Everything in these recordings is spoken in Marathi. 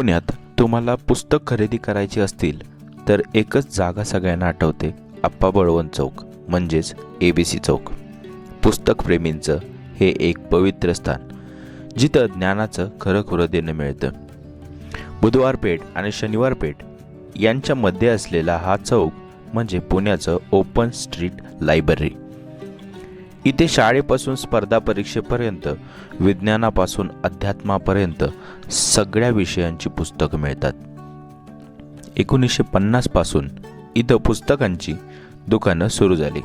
पुण्यात तुम्हाला पुस्तक खरेदी करायची असतील तर एकच जागा सगळ्यांना आठवते आप्पा बळवंत चौक म्हणजेच ए बी सी चौक. पुस्तकप्रेमींचं हे एक पवित्र स्थान जिथं ज्ञानाचं खरं खुरं देणं मिळतं. बुधवार पेठ आणि शनिवार पेठ यांच्यामध्ये असलेला हा चौक म्हणजे पुण्याचं ओपन स्ट्रीट लायब्ररी. इथे शाळेपासून स्पर्धा परीक्षेपर्यंत विज्ञानापासून अध्यात्मापर्यंत सगळ्या विषयांची पुस्तकं मिळतात. एकोणीसशे पन्नासपासून इथं पुस्तकांची दुकानं सुरू झाली.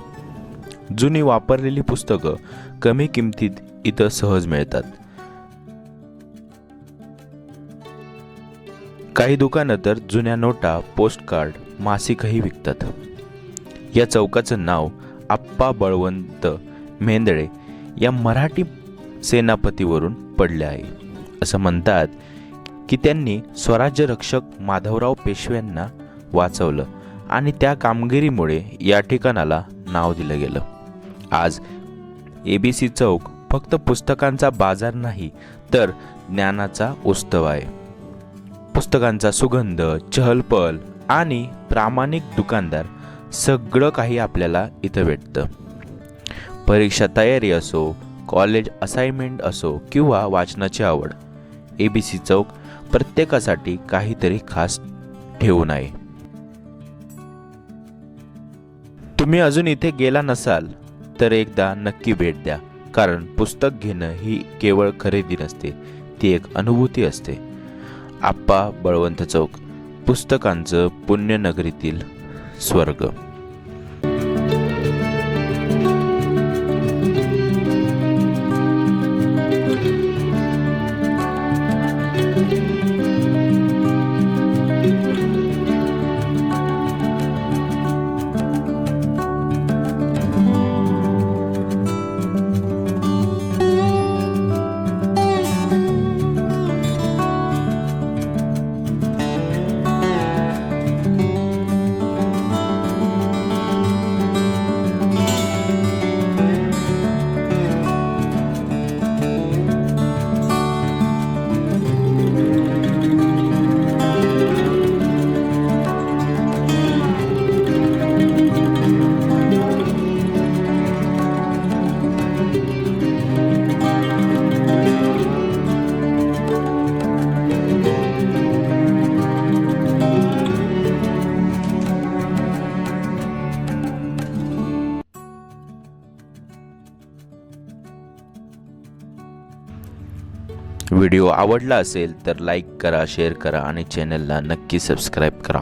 जुनी वापरलेली पुस्तकं कमी किमतीत इथं सहज मिळतात. काही दुकानं तर जुन्या नोटा पोस्टकार्ड मासिकही विकतात. या चौकाचं नाव आप्पा बळवंत मेंदळे या मराठी सेनापतीवरून पडले आहे. असं म्हणतात की त्यांनी स्वराज्य रक्षक माधवराव पेशव्यांना वाचवलं आणि त्या कामगिरीमुळे या ठिकाणाला नाव दिलं गेलं. आज ए बी सी चौक फक्त पुस्तकांचा बाजार नाही तर ज्ञानाचा उत्सव आहे. पुस्तकांचा सुगंध चहलपहल आणि प्रामाणिक दुकानदार सगळं काही आपल्याला इथं भेटतं. परीक्षा तयारी असो कॉलेज असाइनमेंट असो किंवा वाचनाची आवड ए बी सी चौक प्रत्येकासाठी काहीतरी खास ठेवू नये. तुम्ही अजून इथे गेला नसाल तर एकदा नक्की भेट द्या कारण पुस्तक घेणं ही केवळ खरेदी नसते ती एक अनुभूती असते. आप्पा बळवंत चौक पुस्तकांचं पुण्यनगरीतील स्वर्ग. व्हिडिओ आवडला असेल तर लाईक करा शेअर करा आणि चॅनलला नक्की सबस्क्राईब करा.